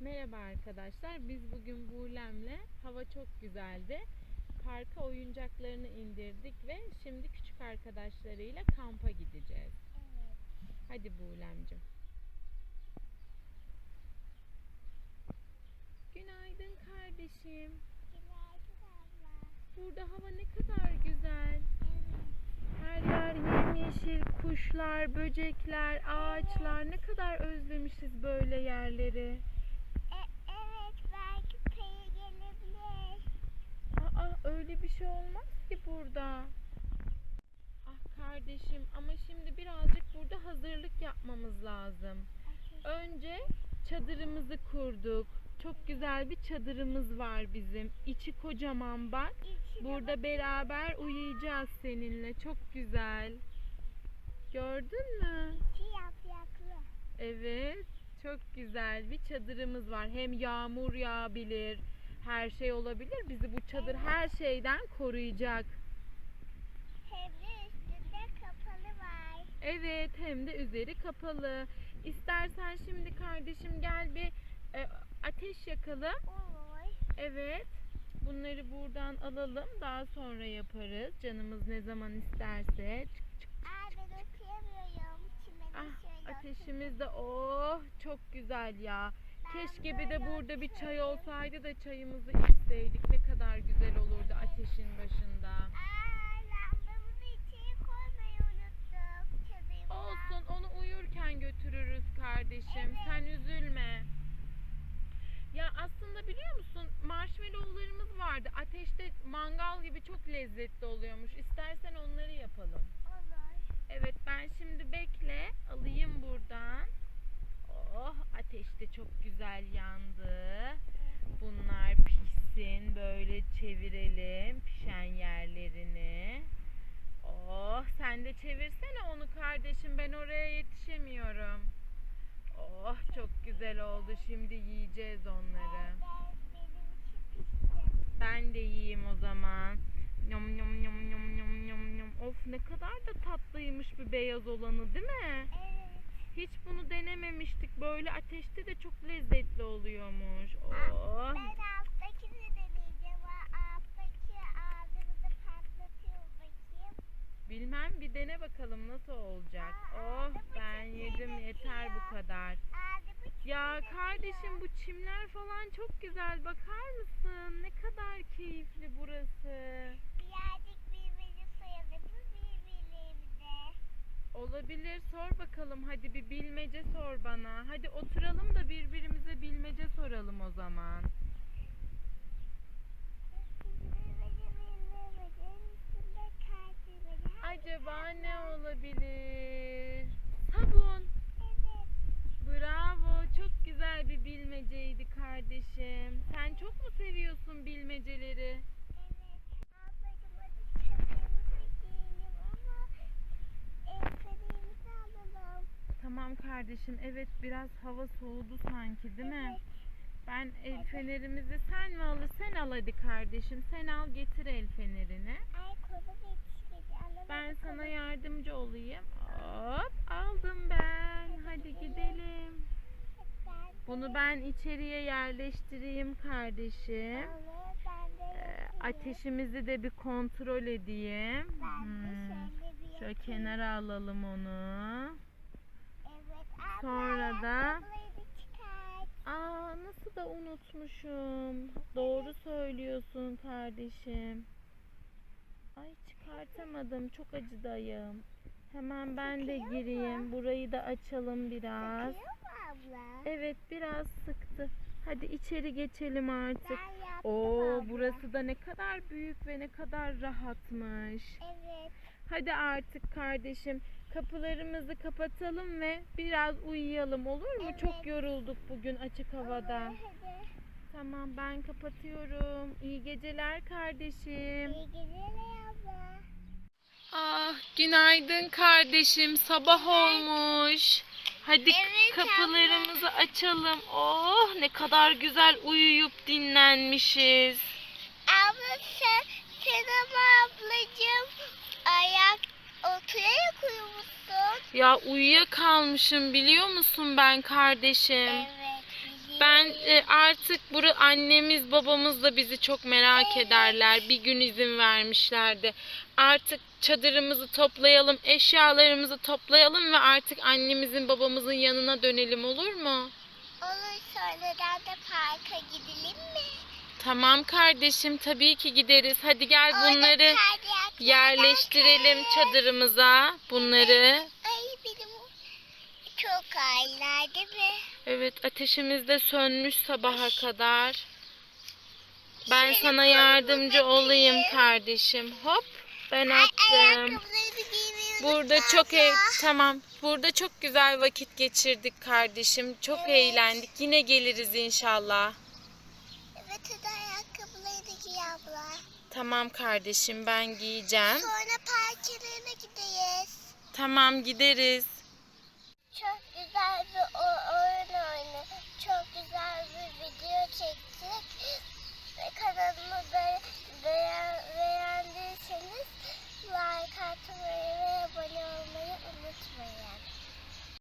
Merhaba arkadaşlar. Biz bugün Buğlem'le hava çok güzeldi. Parka oyuncaklarını indirdik ve şimdi küçük arkadaşlarıyla kampa gideceğiz. Evet. Hadi Buğlem'cim. Günaydın kardeşim. Günaydın abla. Burada hava ne kadar güzel. Evet. Her yer yemyeşil, kuşlar, böcekler, ağaçlar. Ne kadar özlemişiz böyle yerleri. Şey olmaz ki burada. Ah kardeşim ama şimdi birazcık burada hazırlık yapmamız lazım. Önce çadırımızı kurduk. Çok güzel bir çadırımız var bizim. İçi kocaman bak. Burada beraber uyuyacağız seninle. Çok güzel. Gördün mü? Evet. Çok güzel bir çadırımız var. Hem yağmur yağabilir, her şey olabilir. Bizi bu çadır her şeyden koruyacak. Hem de üstünde kapalı var. Evet, hem de üzeri kapalı. İstersen şimdi kardeşim gel bir e, ateş yakalım. Olur. Evet. Bunları buradan alalım. Daha sonra yaparız. Canımız ne zaman isterse. Çık, çık. Aa ben okuyamıyorum. Ah, şöyle ateşimiz de oh çok güzel ya. Keşke bir de burada bir çay olsaydı da çayımızı içseydik. Ne kadar güzel olurdu ateşin başında. Olsun onu uyurken götürürüz kardeşim. Evet. Sen üzülme. Ya aslında biliyor musun marshmallowlarımız vardı. Ateşte mangal gibi çok lezzetli oluyormuş. İstersen onları yapalım. Olur. Evet ben şimdi bekle alayım buradan. Çok güzel yandı. Bunlar pişsin böyle çevirelim pişen yerlerini. Oh sen de çevirsene onu kardeşim ben oraya yetişemiyorum. Oh çok güzel oldu şimdi yiyeceğiz onları. Ben de yiyeyim o zaman. Yum yum yum yum yum yum yum. Of ne kadar da tatlıymış bir beyaz olanı değil mi? Evet. Hiç bunu denememiştik. Böyle ateşte de çok lezzetli oluyormuş. Oh. Ben alttakini deneyeceğim. Aa, Alttaki ağzımızı patlatıyor bakayım. Bilmem bir dene bakalım nasıl olacak. Oh ben yedim yeter bu kadar. Ya kardeşim bu çimler falan çok güzel. Bakar mısın? Ne kadar keyifli burası. birazcık Olabilir. Sor bakalım. Hadi bir bilmece sor bana. Hadi oturalım da birbirimize bilmece soralım o zaman. Acaba ne olabilir? Sabun. Evet, Bravo. Çok güzel bir bilmeceydi kardeşim. Sen çok mu seviyorsun bilmeceleri? evet. Ablacığım hadi çadırımıza giyelim ama el fenerimizi alalım. Tamam kardeşim. Evet biraz hava soğudu sanki değil mi? Ben el fenerimizi sen mi alır? Sen al hadi kardeşim. Sen al getir el fenerini. Ben sana yardımcı olayım. Hop aldım ben. Hadi gidelim. Bunu ben içeriye yerleştireyim kardeşim. Ee, ateşimizi de bir kontrol edeyim. Hmm. şöyle kenara alalım onu. Sonra da-. Aa nasıl da unutmuşum. Doğru söylüyorsun kardeşim. Ay çıkartamadım. Çok acıdı ayağım. Hemen ben de gireyim. Burayı da açalım biraz. Evet biraz sıktı. Hadi içeri geçelim artık. Oo burası da ne kadar büyük ve ne kadar rahatmış. Evet. Hadi artık kardeşim kapılarımızı kapatalım ve biraz uyuyalım olur mu? Çok Evet. yorulduk bugün açık havada. Olur. Tamam ben kapatıyorum. İyi geceler kardeşim. İyi geceler abla. Ah günaydın kardeşim sabah olmuş. Hadi Evet kapılarımızı açalım. Oh ne kadar güzel uyuyup dinlenmişiz. Abla sen, sen ama ablacığım ayak oturarak uyumuşsun. Ya uyuyakalmışım biliyor musun ben kardeşim? Evet. Ben e, artık bura annemiz babamız da bizi çok merak ederler. Bir gün izin vermişlerdi. Artık çadırımızı toplayalım, eşyalarımızı toplayalım ve artık annemizin babamızın yanına dönelim olur mu? Olur sonradan da parka gidelim mi? Tamam kardeşim tabii ki gideriz. Hadi gel bunları yerleştirelim çadırımıza. Bunları. Ay benim çok ağırlar değil mi? Evet ateşimiz de sönmüş sabaha kadar. Ben Şöyle sana kolumu yardımcı olayım takayım. kardeşim. Hop ben Ay, attım. Burada çok ev tamam. Burada çok güzel vakit geçirdik kardeşim. Çok eğlendik. Yine geliriz inşallah. Evet hadi ayakkabılarını giy abla. Tamam kardeşim ben giyeceğim. Sonra parkelerine gideriz. Tamam gideriz.